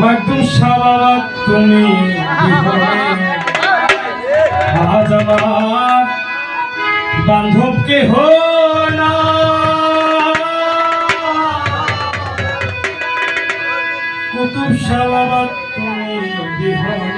মকদুম সারারাত তুমি আজ আমার বান্ধব কে হো না? কুতুব সারারাত তুমি বিহনে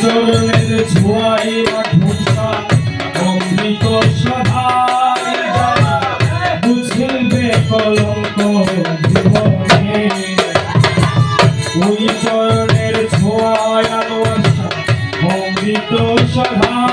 চরণের ছোঁয়ায় রাখুষা অমৃত সভায় বুঝিবে কলঙ্ক ছোঁয়ায় আলোসা অমৃত সভায়